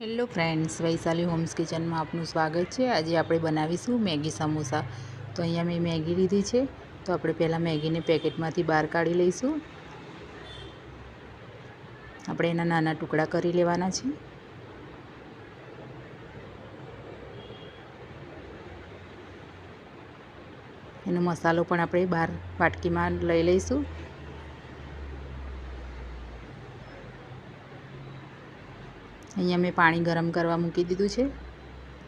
Hello friends, Vaishali homes કિચનમાં આપનું સ્વાગત છે. આજે આપણે બનાવીશું મેગી સમોસા. તો અહીંયા મેં મેગી લીધી છે. તો આપણે પહેલાં મેગીને પેકેટમાંથી બહાર કાઢી લઈશું. આપણે એના નાના ટુકડા કરી લેવાના છે. એનો મસાલો પણ આપણે બહાર વાટકીમાં લઈ લઈશું. અહીંયા મેં પાણી ગરમ કરવા મૂકી દીધું છે.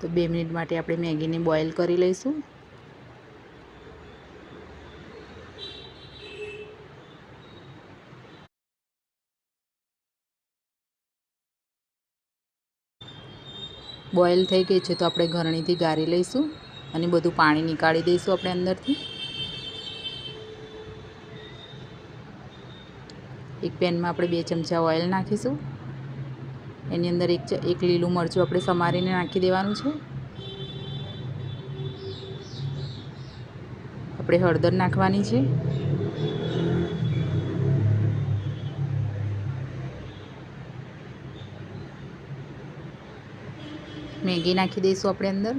તો બે મિનિટ માટે આપણે મેગીને બોઇલ કરી લઈશું. બોઇલ થઈ ગઈ છે તો આપણે ઘરણીથી ગાળી લઈશું અને બધું પાણી નીકાળી દઈશું આપણે અંદરથી. એક પેનમાં આપણે બે ચમચા ઓઇલ નાખીશું. એની અંદર એક એક લીલું મરચું આપણે સમારીને નાખી દેવાનું છે. આપણે હળદર નાખવાની છે. મેગી નાખી દઈશું આપણે અંદર.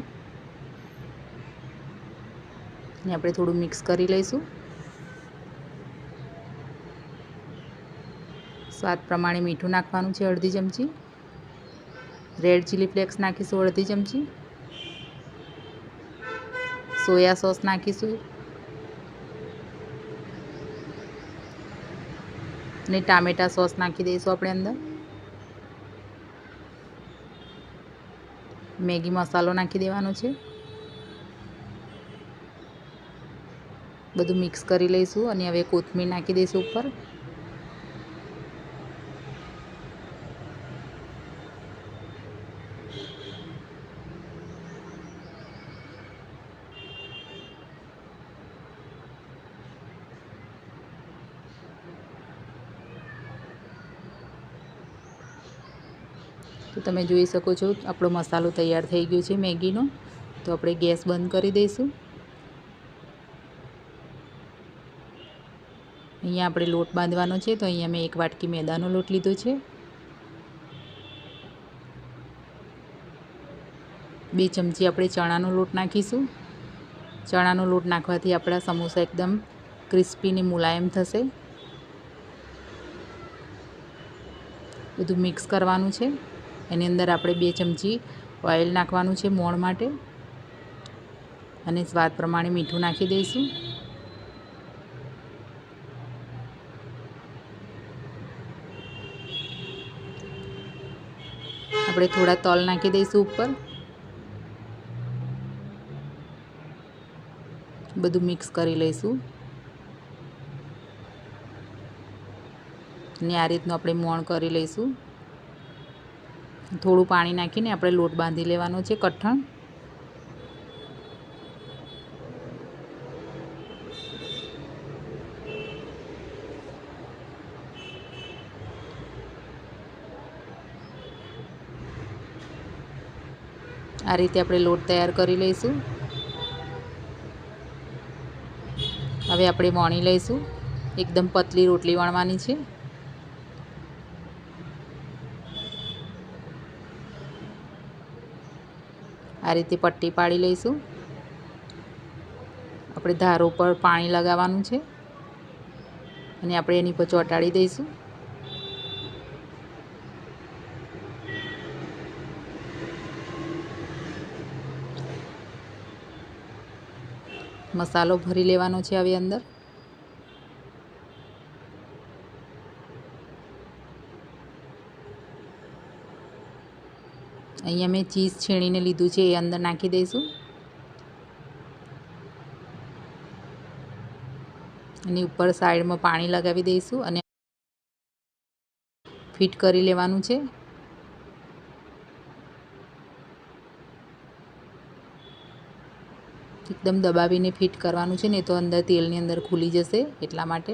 ને આપણે થોડું મિક્સ કરી લઈશું. સ્વાદ પ્રમાણે મીઠું નાખવાનું છે અડધી ચમચી. રેડ ચીલી ફ્લેક્સ નાખીશું અડધી ચમચી. સોયા સોસ નાખીશું. અને ટામેટા સોસ નાખી દઈશું આપણે અંદર. મેગી મસાલો નાખી દેવાનો છે. બધું મિક્સ કરી લઈશું અને હવે કોથમીર નાખી દઈશું ઉપર. તો તમે જોઈ શકો છો, આપણો મસાલો તૈયાર થઈ ગયો છે મેગીનો. તો આપણે ગેસ બંધ કરી દઈશું. અહીંયા આપણે લોટ બાંધવાનો છે, તો અહીંયા મેં એક વાટકી મેદાનો લોટ લીધો છે. બે ચમચી આપણે ચણાનો લોટ નાખીશું. ચણાનો લોટ નાખવાથી આપણા સમોસા એકદમ ક્રિસ્પી ને મુલાયમ થશે. બધું મિક્સ કરવાનું છે. એની અંદર આપણે બે ચમચી ઓઇલ નાખવાનું છે મોણ માટે. અને સ્વાદ પ્રમાણે મીઠું નાખી દઈશું. આપણે થોડા તલ નાખી દઈશું ઉપર. બધું મિક્સ કરી લઈશું. અને આ રીતનું આપણે મોણ કરી લઈશું. થોડું પાણી નાખીને આપણે લોટ બાંધી લેવાનો છે કઠણ. આ રીતે આપણે લોટ તૈયાર કરી લઈશું. હવે આપણે વણી લઈશું. એકદમ પતલી રોટલી વણવાની છે. આ રીતે પટ્ટી પાડી લઈશું. આપણે ધારો પર પાણી લગાવવાનું છે. અને આપણે એની પર ચોંટાડી દઈશું. મસાલો ભરી લેવાનો છે હવે અંદર. અહીંયા મેં ચીઝ છીણીને લીધું છે, એ અંદર નાખી દઈશું. અને ઉપર સાઈડમાં પાણી લગાવી દઈશું અને ફિટ કરી લેવાનું છે. એકદમ દબાવીને ફિટ કરવાનું છે ને તો અંદર તેલની અંદર ખુલી જશે એટલા માટે.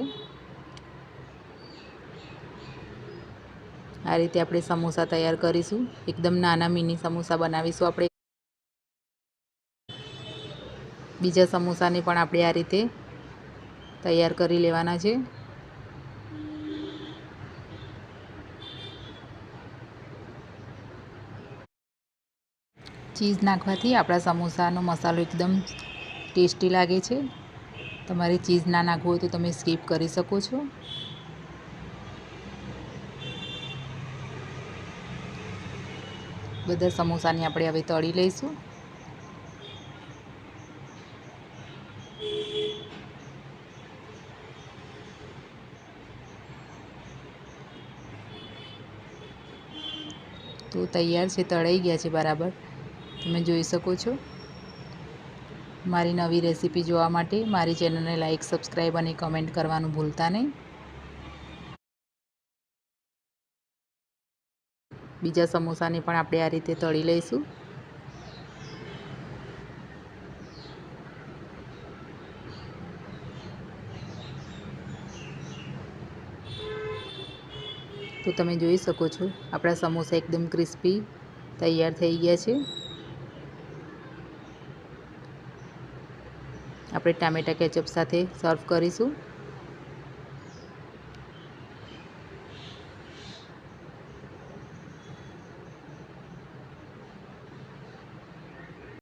આ રીતે આપણે સમોસા તૈયાર કરીશું. એકદમ નાના મિની સમોસા બનાવીશું આપણે. બીજા સમોસાને પણ આપણે આ રીતે તૈયાર કરી લેવાના છે. ચીઝ નાખવાથી આપણા સમોસાનો મસાલો એકદમ ટેસ્ટી લાગે છે. તમારે ચીઝ ના નાખવું હોય તો તમે સ્કીપ કરી શકો છો. બધા સમોસાની આપણે હવે તળી લઈશું. તો તૈયાર છે, તળાઈ ગયા છે બરાબર. તમે જોઈ શકો છો. મારી નવી રેસીપી જોવા માટે મારી ચેનલને લાઇક સબસ્ક્રાઈબ અને કમેન્ટ કરવાનું ભૂલતા નહીં. બીજા સમોસાને પણ આપણે આ રીતે તળી લઈશું. તો તમે જોઈ શકો છો, આપણા સમોસા એકદમ ક્રિસ્પી તૈયાર થઈ ગયા છે. આપણે ટામેટા કેચઅપ સાથે સર્વ કરીશું.